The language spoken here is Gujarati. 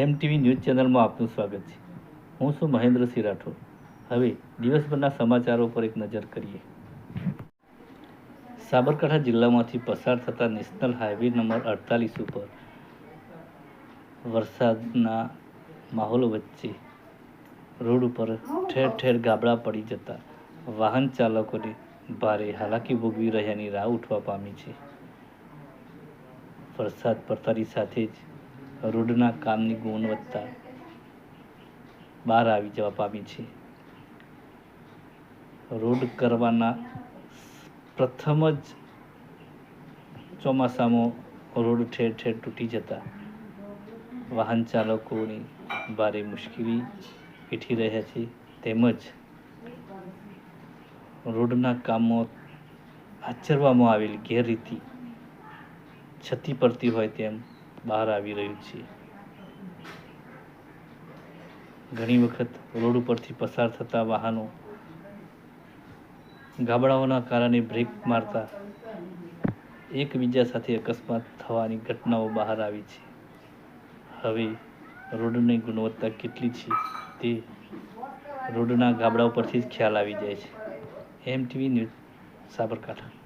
એમટીવી ન્યૂઝ ચેનલમાં આપનું સ્વાગત છે. હું છું મહેન્દ્રસિંહ રાઠોડ. હવે દિવસભરના સમાચારો પર એક નજર કરીએ. સાબરકાંઠા જિલ્લામાંથી પસાર થતા નેશનલ હાઈવે નંબર અડતાલીસ ઉપર વરસાદના માહોલ વચ્ચે રોડ ઉપર ઠેર ઠેર ગાબડા પડી જતા વાહન ચાલકોને ભારે હાલાકી ભોગવી રહ્યાની રાહ ઉઠવા પામી છે. વરસાદ પડતાની સાથે જ રોડના કામની ગુણવત્તા બહાર આવી જવા પામી છે. રોડ કરવાના પ્રથમ જ ચોમાસામાં રોડ ઠેર ઠેર તૂટી જતા વાહન ચાલકોની ભારે મુશ્કેલી વેઠી રહ્યા છે. તેમજ રોડના કામો આચરવામાં આવેલી ગેરરીતિ છતી પડતી હોય તેમ બહાર આવી રહ્યું છે. ઘણી વખત રોડ ઉપરથી પસાર થતા વાહનો ગાબડાઓના કારણે બ્રેક મારતા એકબીજા સાથે અકસ્માત થવાની ઘટનાઓ બહાર આવી છે. હવે રોડની ગુણવત્તા કેટલી છે તે રોડના ગાબડા ઉપરથી જ ખ્યાલ આવી જાય છે. એમ ટીવી ન્યૂઝ સાબરકાંઠા.